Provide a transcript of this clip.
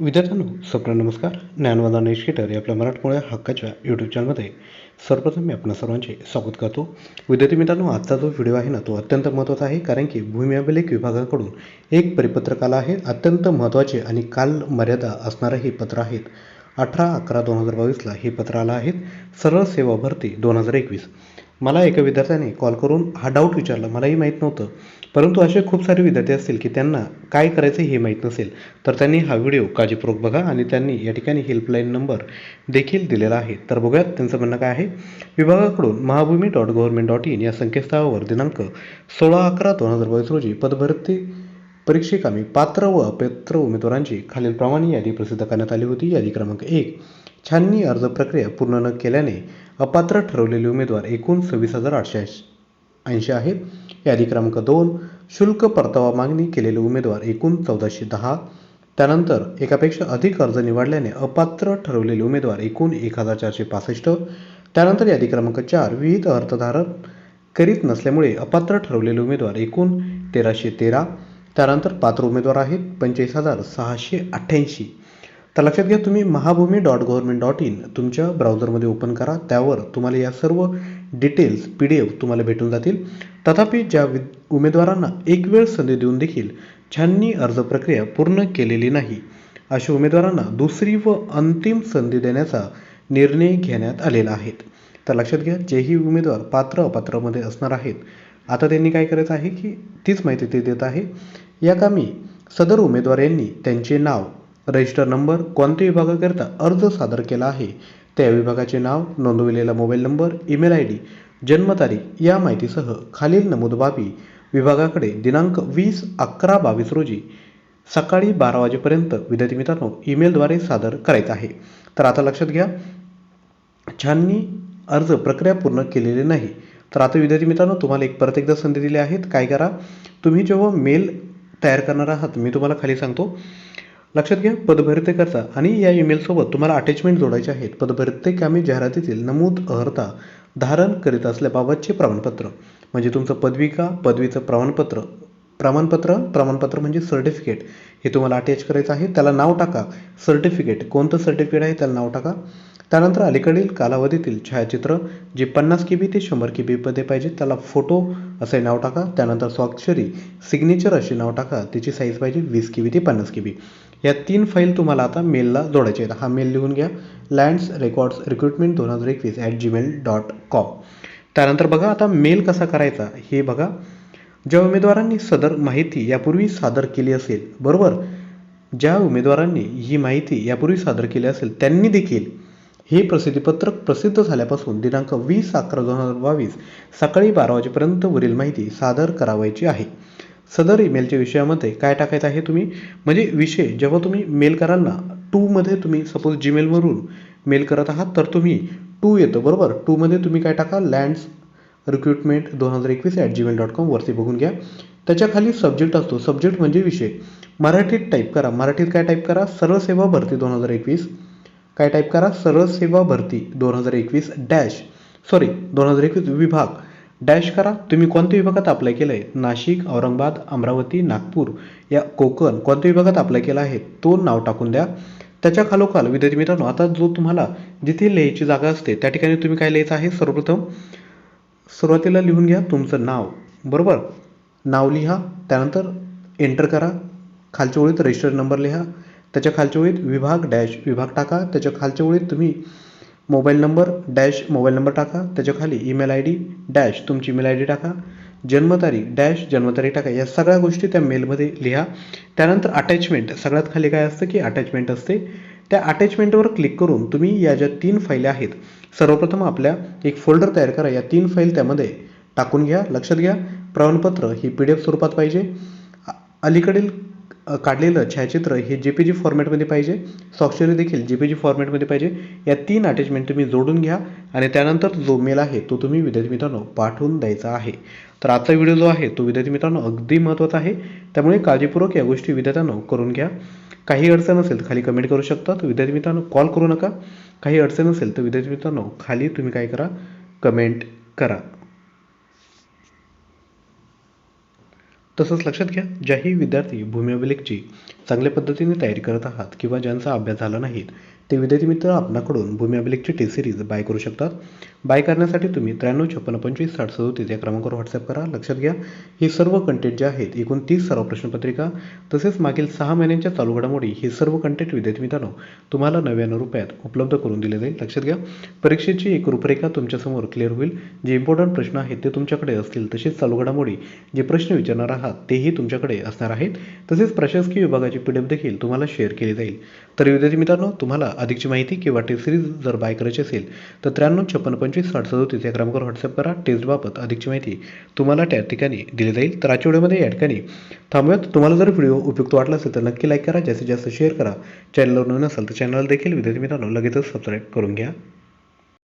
विद्यार्थ्यांनो स्वप्न नमस्कार. ज्ञानवंदना एज्युकेटर या आपल्या मराठमोळ्या हक्काच्या यूट्यूब चॅनलमध्ये सर्वप्रथम मी आपणा सर्वांचे स्वागत करतो. विद्यार्थी मित्रांनो आजचा जो व्हिडिओ आहे ना तो अत्यंत महत्त्वाचा आहे कारण की भूमी अभिलेख विभागाकडून एक परिपत्रक आलं आहे अत्यंत महत्त्वाचे आणि काल मर्यादा असणारं हे पत्र आहेत. अठरा अकरा दोन हजार बावीसला हे पत्र आलं आहेत सरळ सेवा भरती दोन हजार एकवीस. मला एका विद्यार्थ्याने कॉल करून हा डाऊट विचारला. मलाही माहीत नव्हतं. परंतु असे खूप सारे विद्यार्थी असतील की त्यांना काय करायचं हे माहीत नसेल तर त्यांनी हा व्हिडिओ काळजीपूर्वक बघा आणि त्यांनी या ठिकाणी हेल्पलाईन नंबर देखील दिलेला आहे. तर बघूयात त्यांचं म्हणणं काय आहे. विभागाकडून Mahabhumi dot government dot in या संकेतस्थळावर दिनांक सोळा अकरा दोन हजार बावीस रोजी पदभरती परीक्षेकामी पात्र व अपात्र उमेदवारांची खालीलप्रमाणे यादी प्रसिद्ध करण्यात आली होती. यादी क्रमांक एक छाननी अर्ज प्रक्रिया पूर्ण न केल्याने अपात्र ठरवलेले उमेदवार एकूण सव्वीस हजार आठशे ऐंशी आहेत यादी क्रमांक दोन शुल्क परतावा मागणी केलेले उमेदवार एकूण चौदाशे दहा. त्यानंतर एकापेक्षा अधिक अर्ज निवडल्याने अपात्र ठरवलेले उमेदवार एकूण एक हजार चारशे पासष्ट. त्यानंतर यादी क्रमांक चार विविध अर्थधारण करीत नसल्यामुळे अपात्र ठरवलेले उमेदवार एकूण तेराशे तेरा. त्यानंतर पात्र उमेदवार आहेत पंचवीस हजार सहाशे अठ्ठ्याऐंशी. तर लक्षात घ्या तुम्ही Mahabhumi dot government dot in तुमच्या ब्राउझरमध्ये ओपन करा. त्यावर तुम्हाला या सर्व डिटेल्स पी डी एफ तुम्हाला भेटून जातील. तथापि ज्या वि उमेदवारांना एक वेळ संधी देऊन देखील छाननी अर्ज प्रक्रिया पूर्ण केलेली नाही अशा उमेदवारांना दुसरी व अंतिम संधी देण्याचा निर्णय घेण्यात आलेला आहे. तर लक्षात घ्या जेही उमेदवार पात्र अपात्रामध्ये असणार आहेत आता त्यांनी काय करायचं आहे की तीच माहिती ते देत आहे. या कामी सदर उमेदवार यांनी त्यांचे नाव रजिस्टर नंबर कोणत्या विभागाकरिता अर्ज सादर केला आहे. त्या विभागाचे नाव नोंदविलेला mobile number email I D जन्मतारीख या माहितीसह खालील नमूद बाबी विभागाकडे दिनांक वीस अकरा बावीस रोजी सकाळी बारा वाजेपर्यंत विद्यार्थी मित्रांनो ईमेलद्वारे सादर करायचं आहे. तर आता लक्षात घ्या छाननी अर्ज प्रक्रिया पूर्ण केलेली नाही तर आता विद्यार्थी मित्रांनो तुम्हाला एक परत एकदा संधी दिली आहेत. काय करा तुम्ही जेव्हा मेल तयार करणार आहात मी तुम्हाला खाली सांगतो. लक्षात घ्या पदभरते करता आणि या ईमेलसोबत तुम्हाला अटॅचमेंट जोडायचे आहेत. पदभरते कामी जाहिरातीतील नमूद अर्हता धारण करीत असल्याबाबतचे प्रमाणपत्र. म्हणजे तुमचं पदविका पदवीचं प्रमाणपत्र. प्रमाणपत्र प्रमाणपत्र म्हणजे सर्टिफिकेट हे तुम्हाला अटॅच करायचं आहे. त्याला नाव टाका. सर्टिफिकेट कोणतं सर्टिफिकेट आहे? त्याला नाव टाका. त्यानंतर अलीकडील कालावधीतील छायाचित्र जे पन्नास के बी ते शंभर के बीमध्ये पाहिजे त्याला फोटो असे नाव टाका. त्यानंतर स्वाक्षरी सिग्नेचर असे नाव टाका. त्याची साईज पाहिजे वीस के बी ते पन्नास के बी या तीन फाईल तुम्हाला आता मेलला जोडायचे आहेत. हा मेल लिहून घ्या. लँड्स रेकॉर्ड्स रिक्रुटमेंट दोन हजार एकवीस ॲट जीमेल डॉट कॉम त्यानंतर बघा आता मेल कसा करायचा. हे बघा. ज्या उमेदवारांनी सदर माहिती यापूर्वी सादर केली असेल बरोबर? ज्या उमेदवारांनी ही माहिती यापूर्वी सादर केली असेल त्यांनी देखील हे प्रसिद्धीपत्रक प्रसिद्ध झाल्यापासून दिनांक वीस अकरा दोन हजार बावीस सकाळी बारा वाजेपर्यंत वरील माहिती सादर करावायची आहे. सदर ईमेलच्या विषयामध्ये काय टाकायचं आहे तुम्ही? म्हणजे विषय जेव्हा तुम्ही मेल कराल ना टूमध्ये तुम्ही सपोज जीमेलवरून मेल करत आहात तर तुम्ही टू येतं बरोबर? टूमध्ये तुम्ही काय टाका? लँड्स रिक्रुटमेंट दोन हजार एकवीस ॲट जीमेल डॉट कॉम वरती बघून घ्या. त्याच्याखाली सब्जेक्ट असतो. सब्जेक्ट म्हणजे विषय. मराठीत टाईप करा. मराठीत काय टाईप करा? सरळ सेवा भरती दोन हजार एकवीस. काय टाईप करा? सरळ सेवा भरती. दोन हजार एकवीस डॅश. सॉरी दोन हजार एकवीस विभाग. डॅश करा. तुम्ही कोणत्या विभागात अप्लाय केलं आहे नाशिक औरंगाबाद अमरावती नागपूर. या कोकण कोणत्या विभागात अप्लाय केला आहे? तो नाव टाकून द्या. त्याच्या खालोखाल विद्यार्थी मित्रांनो आता जो तुम्हाला जिथे लिहायची जागा असते त्या ठिकाणी तुम्ही काय लिहायचं आहे? सर्वप्रथम सुरुवातीला लिहून घ्या तुमचं नाव. बरोबर? नाव लिहा. त्यानंतर एंटर करा. खालच्या ओळीत रजिस्टर नंबर लिहा. त्याच्या खालच्या ओळीत विभाग डॅश विभाग टाका. त्याच्या खालच्या ओळीत तुम्ही mobile number dash mobile number टाका. त्याच्याखाली ईमेल आय डी डॅश तुमची ईमेल आय डी टाका. जन्मतारीख डॅश जन्मतारीख टाका. या सगळ्या गोष्टी त्या मेलमध्ये लिहा. त्यानंतर अटॅचमेंट सगळ्यात खाली काय असतं की अटॅचमेंट असते. त्या अटॅचमेंटवर क्लिक करून तुम्ही या ज्या तीन फाईल्या आहेत सर्वप्रथम आपल्या एक फोल्डर तयार करा. या तीन फाईल त्यामध्ये टाकून घ्या. लक्षात घ्या. प्रमाणपत्र ही पी डी एफ स्वरूपात पाहिजे. अलीकडील काढलेलं छायाचित्र हे जे पी जी फॉर्मॅटमध्ये पाहिजे. स्वाक्षरी देखील जे पी जी फॉर्मॅटमध्ये पाहिजे. या तीन अटॅचमेंट तुम्ही जोडून घ्या आणि त्यानंतर जो मेल आहे तो तुम्ही विद्यार्थी मित्रांनो पाठवून द्यायचा आहे. तर आजचा व्हिडिओ जो आहे तो विद्यार्थी मित्रांनो अगदी महत्त्वाचा आहे. त्यामुळे काळजीपूर्वक या गोष्टी विद्यार्थ्यांनो करून घ्या. काही अडचण असेल तर खाली कमेंट करू शकता. तर विद्यार्थी मित्रांनो कॉल करू नका. काही अडचण असेल तर विद्यार्थी मित्रांनो खाली तुम्ही काय करा? कमेंट करा. तसंच लक्षात घ्या ज्याही विद्यार्थी भूमी अभिलेखची चांगल्या पद्धतीने तयारी करत आहात किंवा ज्यांचा अभ्यास झाला नाही ते विद्यार्थी मित्र आपणाकडून भूमी अभिलेखची टी सिरीज बाय करू शकतात. बाय करण्यासाठी तुम्ही त्र्याण्णव छप्पन्न पंचवीस साठ सदोतीस या क्रमांकावर व्हॉट्सअप करा. लक्षात घ्या ही सर्व कंटेंट जे आहेत एकूण तीस सराव प्रश्नपत्रिका तसेच मागील सहा महिन्यांच्या चालू घडामोडी हे सर्व कंटेंट विद्यार्थी मित्रांनो तुम्हाला नव्याण्णव रुपयात उपलब्ध करून दिले जाईल. लक्षात घ्या परीक्षेची एक रूपरेखा तुमच्यासमोर क्लिअर होईल. जे इम्पॉर्टंट प्रश्न आहेत ते तुमच्याकडे असतील. तसेच चालू घडामोडी जे प्रश्न विचारणार आहात तेही तुमच्याकडे असणार आहेत. तसेच प्रशासकीय विभागाची पी देखील तुम्हाला शेअर केली जाईल. तर विद्यार्थी मित्रांनो तुम्हाला अधिकची माहिती किंवा टेस्ट सिरीज जर बाय करायची असेल तर त्र्याण्णव छप्पन्न पंचवीस साठ सदोतीस या क्रमांकावर व्हॉट्सअप करा. टेस्टबाबत अधिकची माहिती तुम्हाला त्या ठिकाणी दिली जाईल. तर आजच्या व्हिडिओमध्ये या ठिकाणी थांबूयात. तुम्हाला जर व्हिडिओ उपयुक्त वाटला असेल तर नक्की लाईक करा. जास्तीत जास्त शेअर करा. चॅनलवर नवीन असाल तर चॅनल देखील विद्यार्थी मित्रांनो लगेचच सबस्क्राईब करून घ्या.